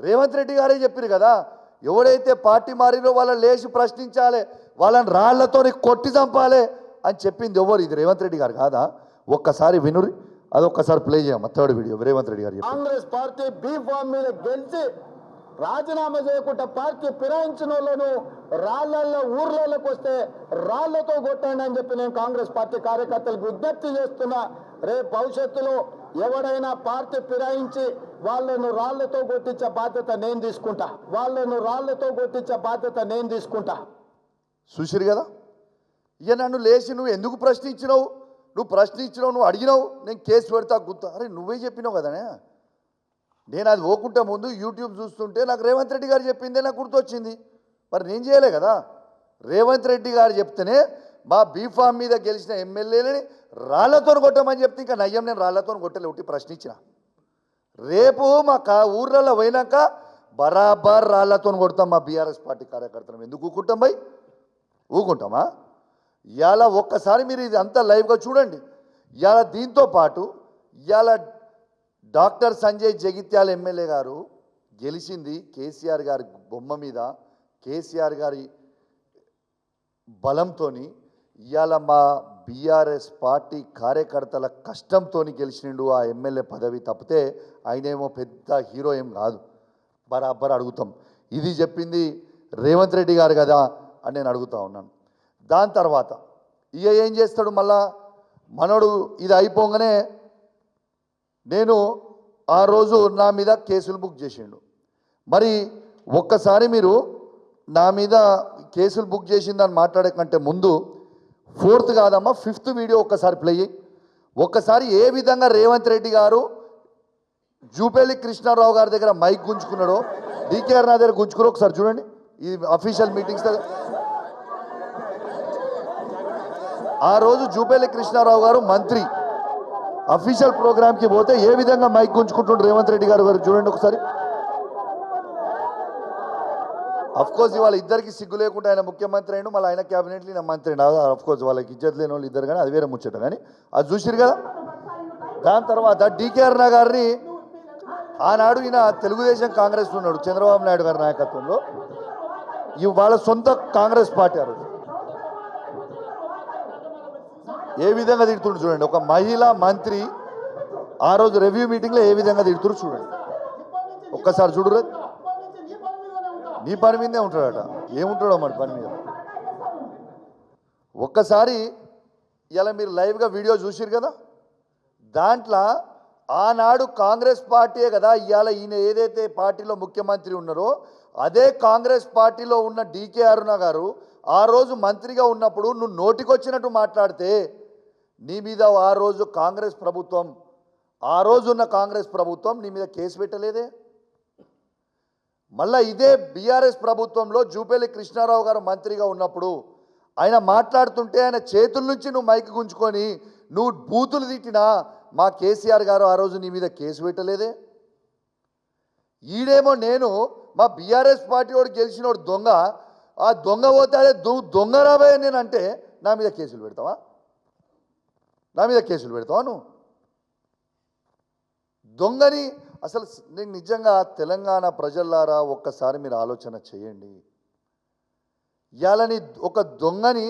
రేవంత్ రెడ్డి గారే చెప్పారు కదా ఎవడైతే పార్టీ మారినో వాళ్ళని లేచి ప్రశ్నించాలి వాళ్ళని రాళ్ళతో కొట్టి చంపాలి అని చెప్పింది ఎవరు? ఇది రేవంత్ రెడ్డి గారు కాదా? ఒక్కసారి వినురి అదొక్కసారి ప్లే చేయమ్మ థర్డ్ వీడియో రేవంత్ రెడ్డి గారు కాంగ్రెస్ పార్టీ బీ ఫామ్ మీద గెలిచి రాజీనామా చేయకుండా పార్టీ ఫిరాయించిన వాళ్ళను రాళ్ళల్లో ఊర్లలోకి వస్తే రాళ్ళతో కొట్టండి అని చెప్పి నేను కాంగ్రెస్ పార్టీ కార్యకర్తలకు విజ్ఞప్తి చేస్తున్నా. రేపు భవిష్యత్తులో ఎవడైనా పార్టీ ఫిరాయించి వాళ్ళను రాళ్ళతో కొట్టించే బాధ్యత నేను తీసుకుంటా. వాళ్ళను రాళ్ళతో కొట్టించే బాధ్యత నేను తీసుకుంటా. చూసిరు కదా? ఇక నన్ను లేచి నువ్వు ఎందుకు ప్రశ్నించినావు? నువ్వు ప్రశ్నించినావు నువ్వు అడిగినావు నేను కేసు పెడతా గుర్తా అరే నువ్వే చెప్పినావు కదనే నేను అది పోకుండా ముందు యూట్యూబ్ చూస్తుంటే నాకు రేవంత్ రెడ్డి గారు చెప్పిందే నాకు గుర్తొచ్చింది. మరి నేను చేయలే కదా? రేవంత్ రెడ్డి గారు చెప్తేనే మా బీఫామ్ మీద గెలిచిన ఎమ్మెల్యేలని రాళ్ళతో కొట్టమని చెప్తే ఇంకా నయ్యం నేను రాళ్ళతో కొట్టలే ఒకటి ప్రశ్నించిన. రేపు మా కా ఊర్లలో పోయినాక బరాబర్ రాళ్ళతో కొడతాం మా బీఆర్ఎస్ పార్టీ కార్యకర్తలు ఎందుకు ఊకుంటాం భయ్ ఊకుంటామా? ఇవాళ ఒక్కసారి మీరు ఇది అంతా లైవ్గా చూడండి. ఇవాళ దీంతో పాటు ఇవాళ డాక్టర్ సంజయ్ జగిత్యాల ఎమ్మెల్యే గారు గెలిచింది కేసీఆర్ గారి బొమ్మ మీద కేసీఆర్ గారి బలంతో ఇవాళ మా బీఆర్ఎస్ పార్టీ కార్యకర్తల కష్టంతో గెలిచిండు ఆ ఎమ్మెల్యే పదవి తప్పితే ఆయనేమో పెద్ద హీరో ఏం కాదు. బరాబర్ అడుగుతాం. ఇది చెప్పింది రేవంత్ రెడ్డి గారు కదా అని నేను అడుగుతా ఉన్నాను. దాని తర్వాత ఇక ఏం చేస్తాడు మళ్ళా? మనోడు ఇది అయిపోగానే నేను ఆ రోజు నా మీద కేసులు బుక్ చేసిండు. మరి ఒక్కసారి మీరు నా మీద కేసులు బుక్ చేసిందని మాట్లాడే కంటే ముందు ఫోర్త్ కాదమ్మా ఫిఫ్త్ వీడియో ఒక్కసారి ప్లే ఒక్కసారి ఏ విధంగా రేవంత్ రెడ్డి గారు జూపేలి కృష్ణారావు గారి దగ్గర మైక్ గుంజుకున్నాడో డికేఆర్ నా దగ్గర గుంజుకున్నాడు ఒకసారి చూడండి. ఈ అఫీషియల్ మీటింగ్స్ దగ్గర ఆ రోజు జూపేలి కృష్ణారావు గారు మంత్రి. అఫీషియల్ ప్రోగ్రామ్కి పోతే ఏ విధంగా మైక్ గుంజుకుంటుండ్రు రేవంత్ రెడ్డి గారు గారు చూడండి ఒకసారి. అఫ్ కోర్స్ ఇవాళ ఇద్దరికి సిగ్గు లేకుండా ఆయన ముఖ్యమంత్రి అయిన మళ్ళీ ఆయన క్యాబినెట్లు ఈయన మంత్రి అఫ్ కోర్స్ వాళ్ళకి ఇజ్జత్ లేని వాళ్ళు ఇద్దరు కానీ అది వేరే ముచ్చట. కానీ అది చూసిరు కదా? దాని తర్వాత డికేఆర్ గారిని ఆనాడు ఈయన తెలుగుదేశం కాంగ్రెస్ ఉన్నాడు చంద్రబాబు నాయుడు గారి నాయకత్వంలో. ఇవాళ వాళ్ళ సొంత కాంగ్రెస్ పార్టీ ఆ రోజు ఏ విధంగా తిడుతుండ్రు చూడండి. ఒక మహిళా మంత్రి ఆ రోజు రివ్యూ మీటింగ్లో ఏ విధంగా తిడుతురు చూడండి. ఒక్కసారి చూడరు. నీ పని మీదే ఉంటాడట. ఏముంటాడో మరి పని మీద? ఒక్కసారి ఇలా మీరు లైవ్గా వీడియో చూసిరు కదా? దాంట్లో ఆనాడు కాంగ్రెస్ పార్టీయే కదా ఇవాళ ఈయన ఏదైతే పార్టీలో ముఖ్యమంత్రి ఉన్నారో అదే కాంగ్రెస్ పార్టీలో ఉన్న డీకే అరుణ గారు ఆ రోజు మంత్రిగా ఉన్నప్పుడు నువ్వు నోటికొచ్చినట్టు మాట్లాడితే నీ మీద ఆ రోజు కాంగ్రెస్ ప్రభుత్వం ఆ రోజు ఉన్న కాంగ్రెస్ ప్రభుత్వం నీ మీద కేసు పెట్టలేదే? మళ్ళీ ఇదే బీఆర్ఎస్ ప్రభుత్వంలో జూపేలి కృష్ణారావు గారు మంత్రిగా ఉన్నప్పుడు ఆయన మాట్లాడుతుంటే ఆయన చేతుల నుంచి నువ్వు మైక్ గుంజుకొని నువ్వు బూతులు తిట్టినా మా కేసీఆర్ గారు ఆ రోజు నీ మీద కేసు పెట్టలేదే? ఈడేమో నేను మా బీఆర్ఎస్ పార్టీ వాడు గెలిచినోడు దొంగ ఆ దొంగ పోతాడే దొంగ రాబోయే నేను అంటే నా మీద కేసులు పెడతావా? నా మీద కేసులు పెడతావా నువ్వు? దొంగని అసలు నేను నిజంగా తెలంగాణ ప్రజల్లారా ఒక్కసారి మీరు ఆలోచన చేయండి. ఇవాళని ఒక దొంగని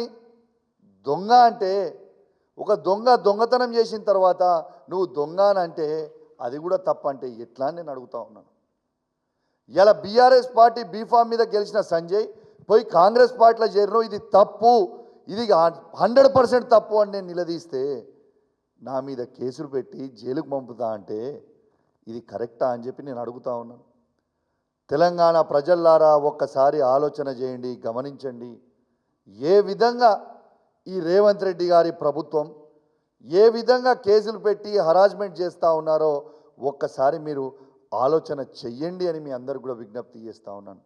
దొంగ అంటే ఒక దొంగ దొంగతనం చేసిన తర్వాత నువ్వు దొంగ అని అంటే అది కూడా తప్పంటే ఎట్లా నేను అడుగుతా ఉన్నాను. ఇలా బీఆర్ఎస్ పార్టీ బీఫామ్ మీద గెలిచిన సంజయ్ పోయి కాంగ్రెస్ పార్టీలో చేరిన ఇది తప్పు ఇది హండ్రెడ్ పర్సెంట్ తప్పు అని నేను నిలదీస్తే నా మీద కేసులు పెట్టి జైలుకు పంపుతా అంటే ఇది కరెక్టా అని చెప్పి నేను అడుగుతా ఉన్నాను. తెలంగాణ ప్రజల్లారా ఒక్కసారి ఆలోచన చేయండి గమనించండి. ఏ విధంగా ఈ రేవంత్ రెడ్డి గారి ప్రభుత్వం ఏ విధంగా కేసులు పెట్టి హరాజ్మెంట్ చేస్తూ ఉన్నారో ఒక్కసారి మీరు ఆలోచన చెయ్యండి అని మీ అందరు కూడా విజ్ఞప్తి చేస్తూ ఉన్నాను.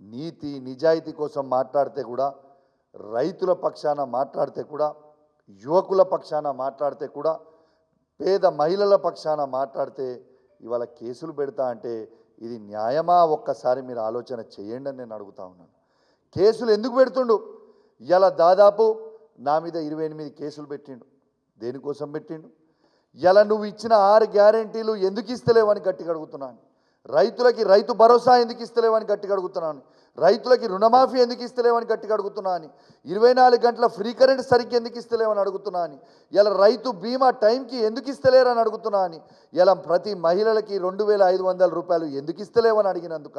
నీతి నిజాయితీ కోసం మాట్లాడితే కూడా రైతుల పక్షాన మాట్లాడితే కూడా యువకుల పక్షాన మాట్లాడితే కూడా పేద మహిళల పక్షాన మాట్లాడితే ఇవాళ కేసులు పెడతా అంటే ఇది న్యాయమా? ఒక్కసారి మీరు ఆలోచన చేయండి అని నేను అడుగుతా ఉన్నాను. కేసులు ఎందుకు పెడుతుండు? ఇలా దాదాపు నా మీద ఇరవై ఎనిమిది కేసులు పెట్టిండు. దేనికోసం పెట్టిండు? ఇలా నువ్వు ఇచ్చిన ఆరు గ్యారెంటీలు ఎందుకు ఇస్తలేవని గట్టిగా అడుగుతున్నాను. రైతులకి రైతు భరోసా ఎందుకు ఇస్తలేవని గట్టిగా అడుగుతున్నాను. రైతులకి రుణమాఫీ ఎందుకు ఇస్తలేవని గట్టిగా అడుగుతున్నా అని. ఇరవై నాలుగు గంటల ఫ్రీ కరెంట్ సరిగ్గా ఎందుకు ఇస్తలేవని అడుగుతున్నా అని. ఇలా రైతు బీమా టైంకి ఎందుకు ఇస్తలేరని అడుగుతున్నా అని. ఇలా ప్రతి మహిళలకి రెండు వేల ఐదు వందల రూపాయలు ఎందుకు ఇస్తలేవని అడిగినందుక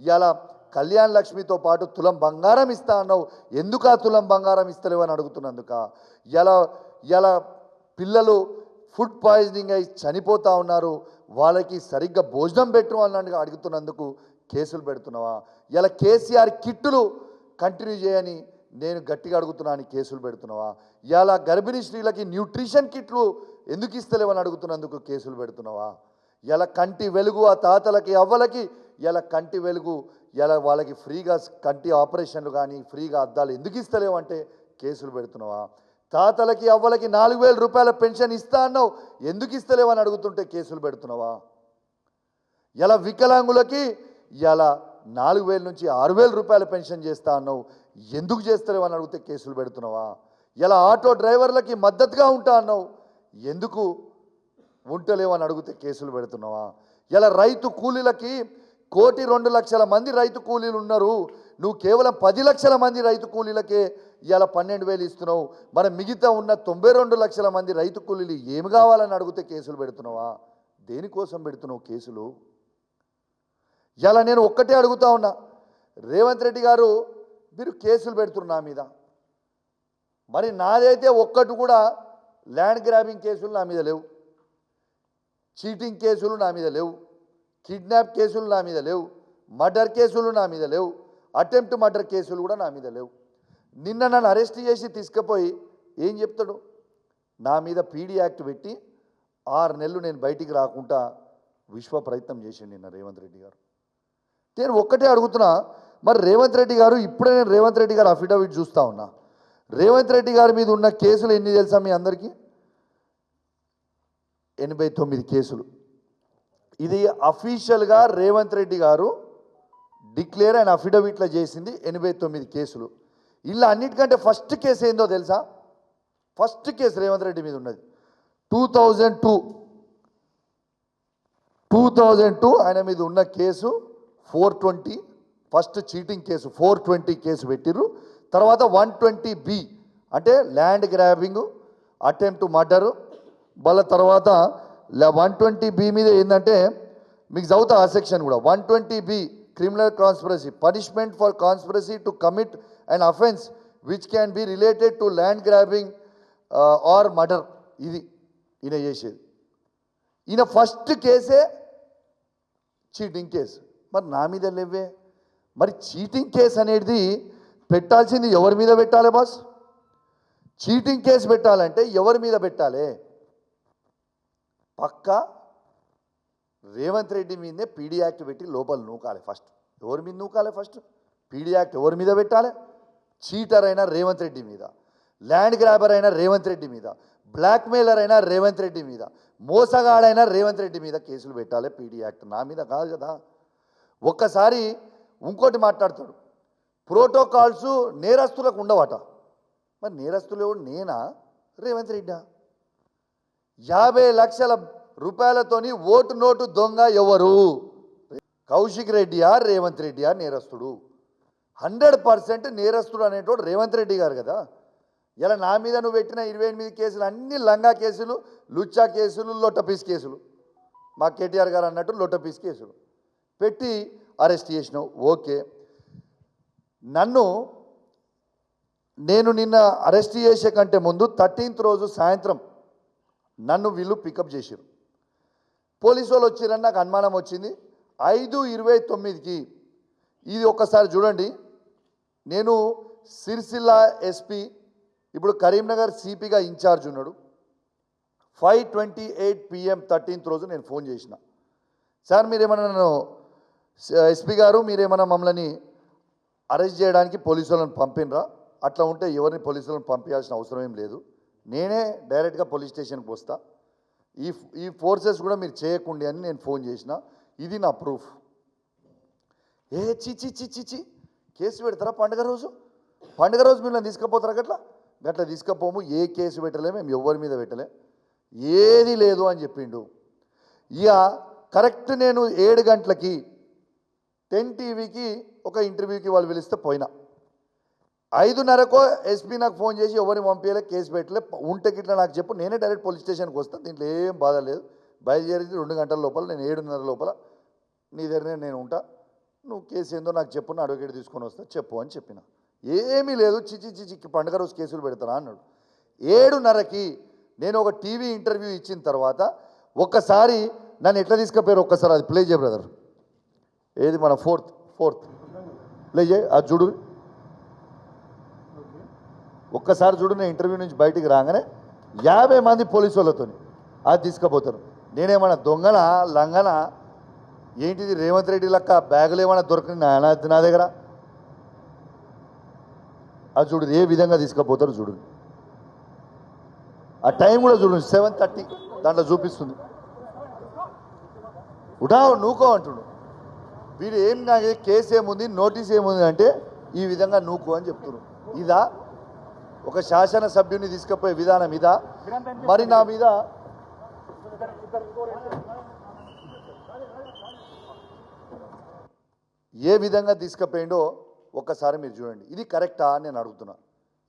ఇలా కళ్యాణ్ లక్ష్మితో పాటు తులం బంగారం ఇస్తా అన్నావు ఎందుకు ఆ తులం బంగారం ఇస్తలేవని అడుగుతున్నందుక ఇలా ఇలా పిల్లలు ఫుడ్ పాయిజనింగ్ అయి చనిపోతూ ఉన్నారు వాళ్ళకి సరిగ్గా భోజనం పెట్టు అన్నట్టుగా అడుగుతున్నందుకు కేసులు పెడుతున్నావా? ఇలా కేసీఆర్ కిట్టులు కంటిన్యూ చేయని నేను గట్టిగా అడుగుతున్నాను కేసులు పెడుతున్నావా? ఇలా గర్భిణీ స్త్రీలకి న్యూట్రిషన్ కిట్లు ఎందుకు ఇస్తలేవని అడుగుతున్నందుకు కేసులు పెడుతున్నావా? ఇలా కంటి వెలుగు ఆ తాతలకి అవ్వలకి ఇలా కంటి వెలుగు ఇలా వాళ్ళకి ఫ్రీగా కంటి ఆపరేషన్లు కానీ ఫ్రీగా అద్దాలు ఎందుకు ఇస్తలేవంటే కేసులు పెడుతున్నావా? తాతలకి అవ్వలకి నాలుగు వేల రూపాయల పెన్షన్ ఇస్తా అన్నావు ఎందుకు ఇస్తలేవని అడుగుతుంటే కేసులు పెడుతున్నావా? ఇలా వికలాంగులకి ఇలా నాలుగు వేల నుంచి ఆరు వేల రూపాయల పెన్షన్ చేస్తా అన్నావు. ఎందుకు చేస్తలేవు అని అడిగితే కేసులు పెడుతున్నావా? ఇలా ఆటో డ్రైవర్లకి మద్దతుగా ఉంటా అన్నావు. ఎందుకు ఉంటలేవు అని అడిగితే కేసులు పెడుతున్నావా? ఇలా రైతు కూలీలకి కోటి రెండు లక్షల మంది రైతు కూలీలు ఉన్నారు. నువ్వు కేవలం పది లక్షల మంది రైతు కూలీలకే ఇవాళ పన్నెండు వేలు ఇస్తున్నావు. మన మిగతా ఉన్న తొంభై రెండు లక్షల మంది రైతు కూలీలు ఏమి కావాలని అడిగితే కేసులు పెడుతున్నావా? దేనికోసం పెడుతున్నావు కేసులు? ఇలా నేను ఒక్కటే అడుగుతా ఉన్నా. రేవంత్ రెడ్డి గారు మీరు కేసులు పెడుతున్నారు నా మీద. మరి నాదైతే ఒక్కటి కూడా ల్యాండ్ గ్రాబింగ్ కేసులు నా మీద లేవు. చీటింగ్ కేసులు నా మీద లేవు. కిడ్నాప్ కేసులు నా మీద లేవు. మర్డర్ కేసులు నా మీద లేవు. అటెంప్ట్ మర్డర్ కేసులు కూడా నా మీద లేవు. నిన్న నన్ను అరెస్ట్ చేసి తీసుకుపోయి ఏం చెప్తాడు? నా మీద పీడీ యాక్ట్ పెట్టి ఆరు నెలలు నేను బయటికి రాకుండా విశ్వ ప్రయత్నం చేసిండు నిన్న రేవంత్ రెడ్డి గారు. నేను ఒక్కటే అడుగుతున్నా మరి రేవంత్ రెడ్డి గారు ఇప్పుడే నేను రేవంత్ రెడ్డి గారు అఫిడవిట్ చూస్తూ ఉన్నా. రేవంత్ రెడ్డి గారి మీద ఉన్న కేసులు ఎన్ని తెలుసా మీ అందరికీ? ఎనభై తొమ్మిది కేసులు. ఇది అఫీషియల్గా రేవంత్ రెడ్డి గారు డిక్లేర్ అండ్ అఫిడవిట్లో చేసింది ఎనభై తొమ్మిది కేసులు. ఇలా అన్నిటికంటే ఫస్ట్ కేసు ఏందో తెలుసా? ఫస్ట్ కేసు రేవంత్ రెడ్డి మీద ఉన్నది. Two thousand two two thousand two ఆయన మీద ఉన్న కేసు ఫోర్ ట్వంటీ ఫస్ట్ చీటింగ్ కేసు ఫోర్ ట్వంటీ కేసు పెట్టిర్రు. తర్వాత వన్ ట్వంటీ బి అంటే ల్యాండ్ గ్రాబింగ్ అటెంప్ట్ మర్డరు. వాళ్ళ తర్వాత వన్ ట్వంటీ బి మీద ఏంటంటే మీకు చదువుతా ఆ సెక్షన్ కూడా one twenty B criminal conspiracy punishment for conspiracy to commit and offence which can be related to land grabbing or murder ఇది ఈయన చేసేది. ఈయన ఫస్ట్ కేసే చీటింగ్ కేసు. మరి నా మీద లేవే? మరి చీటింగ్ కేసు అనేది పెట్టాల్సింది ఎవరి మీద పెట్టాలి బాస్? చీటింగ్ కేసు పెట్టాలంటే ఎవరి మీద పెట్టాలి? పక్క రేవంత్ రెడ్డి మీదనే పీడీ యాక్ట్ పెట్టి లోపల నూకాలి ఫస్ట్. ఎవరి మీద నూకాలి ఫస్ట్? పీడీ యాక్ట్ ఎవరి మీద పెట్టాలి? చీటర్ అయినా రేవంత్ రెడ్డి మీద. ల్యాండ్ గ్రాబర్ అయినా రేవంత్ రెడ్డి మీద. బ్లాక్మెయిలర్ అయినా రేవంత్ రెడ్డి మీద. మోసగాడైనా రేవంత్ రెడ్డి మీద కేసులు పెట్టాలి పీడీ యాక్ట్ నా మీద కాదు కదా. ఒక్కసారి ఇంకోటి మాట్లాడతాడు. ప్రోటోకాల్స్ నేరస్తులకు ఉండవట. మరి నేరస్తులు ఎవడు? నేనా? రేవంత్ రెడ్డా. యాభై లక్షల రూపాయలతోని ఓటు నోటు దొంగ ఎవరు? కౌశిక్ రెడ్డియా రేవంత్ రెడ్డియా నేరస్తుడు? హండ్రెడ్ పర్సెంట్ నేరస్తుడు అనేటోడు రేవంత్ రెడ్డి గారు కదా. ఇలా నా మీద నువ్వు పెట్టిన ఇరవై ఎనిమిది కేసులు అన్ని లంగా కేసులు లుచ్చా కేసులు లొట్టపీస్ కేసులు. మా కేటీఆర్ గారు అన్నట్టు లొట్టపీస్ కేసులు. పెట్టి అరెస్ట్ చేసినావు. ఓకే. నన్ను నేను నిన్న అరెస్ట్ చేసే కంటే ముందు థర్టీన్త్ రోజు సాయంత్రం నన్ను వీళ్ళు పికప్ చేశారు పోలీసు వాళ్ళు వచ్చారని నాకు అనుమానం వచ్చింది. ఐదు ఇరవై తొమ్మిదికి ఇది ఒక్కసారి చూడండి. నేను సిరిసిల్ల ఎస్పీ ఇప్పుడు కరీంనగర్ సిపిగా ఇన్ఛార్జ్ ఉన్నాడు. Five twenty eight PM thirteenth రోజు నేను ఫోన్ చేసిన. సార్ మీరేమన్నా నన్ను ఎస్పీ గారు మీరేమైనా మమ్మల్ని అరెస్ట్ చేయడానికి పోలీసు వాళ్ళని పంపినరా? అట్లా ఉంటే ఎవరిని పోలీసులను పంపించాల్సిన అవసరం ఏం లేదు. నేనే డైరెక్ట్గా పోలీస్ స్టేషన్కి వస్తా. ఈ ఈ ఫోర్సెస్ కూడా మీరు చేయకండి అని నేను ఫోన్ చేసిన. ఇది నా ప్రూఫ్. ఏ చిచి చిచి చి కేసు పెడతారా పండుగ రోజు? పండుగ రోజు మిమ్మల్ని తీసుకుపోతారా గట్లా? గట్లా తీసుకపోము. ఏ కేసు పెట్టలే మేము ఎవరి మీద పెట్టలే. ఏది లేదు అని చెప్పిండు. ఇక కరెక్ట్ నేను ఏడు గంటలకి టెన్ టీవీకి ఒక ఇంటర్వ్యూకి వాళ్ళు పిలిస్తే పోయినా. ఐదున్నరకో ఎస్పీ నాకు ఫోన్ చేసి ఎవరిని పంపించలే కేసు పెట్టలే ఉంటే గిట్లా నాకు చెప్పు నేనే డైరెక్ట్ పోలీస్ స్టేషన్కి వస్తాను దీంట్లో ఏం బాధ లేదు. బయలుదేరింది రెండు గంటల లోపల నేను ఏడున్నర లోపల నీ దగ్గరనే నేను ఉంటా నువ్వు కేసు ఏందో నాకు చెప్పు నా అడ్వకేట్ తీసుకొని వస్తా చెప్పు అని చెప్పిన. ఏమీ లేదు చిచి చిచికి పండుగ రోజు కేసులు పెడతారా అన్నాడు. ఏడున్నరకి నేను ఒక టీవీ ఇంటర్వ్యూ ఇచ్చిన తర్వాత ఒక్కసారి నన్ను ఎట్లా తీసుకుపోయారు ఒక్కసారి అది ప్లే చేయ బ్రదర్. ఏది మన ఫోర్త్ ఫోర్త్. లే అది చూడు. ఒక్కసారి చూడు నేను ఇంటర్వ్యూ నుంచి బయటికి రాగానే యాభై మంది పోలీసు వాళ్ళతో అది తీసుకుపోతారు. నేనేమన్నా దొంగన లంగన? ఏంటిది రేవంత్ రెడ్డి లెక్క బ్యాగులు ఏమైనా దొరకని నా నా- దగ్గర? అది చూడు ఏ విధంగా తీసుకుపోతారు చూడు. ఆ టైం కూడా చూడు సెవెన్ థర్టీ దాంట్లో చూపిస్తుంది. ఉడా నూకో అంటుడు. వీడు ఏం నాకు కేసు ఏముంది నోటీస్ ఏముంది అంటే ఈ విధంగా నూకు అని చెప్తున్నారు ఇదా ఒక శాసన సభ్యుని తీసుకుపోయే విధానం ఇదా? మరి నా మీద ఏ విధంగా తీసుకుపోయిండో ఒక్కసారి మీరు చూడండి. ఇది కరెక్టా అని నేను అడుగుతున్నా.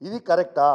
ఇది కరెక్టా?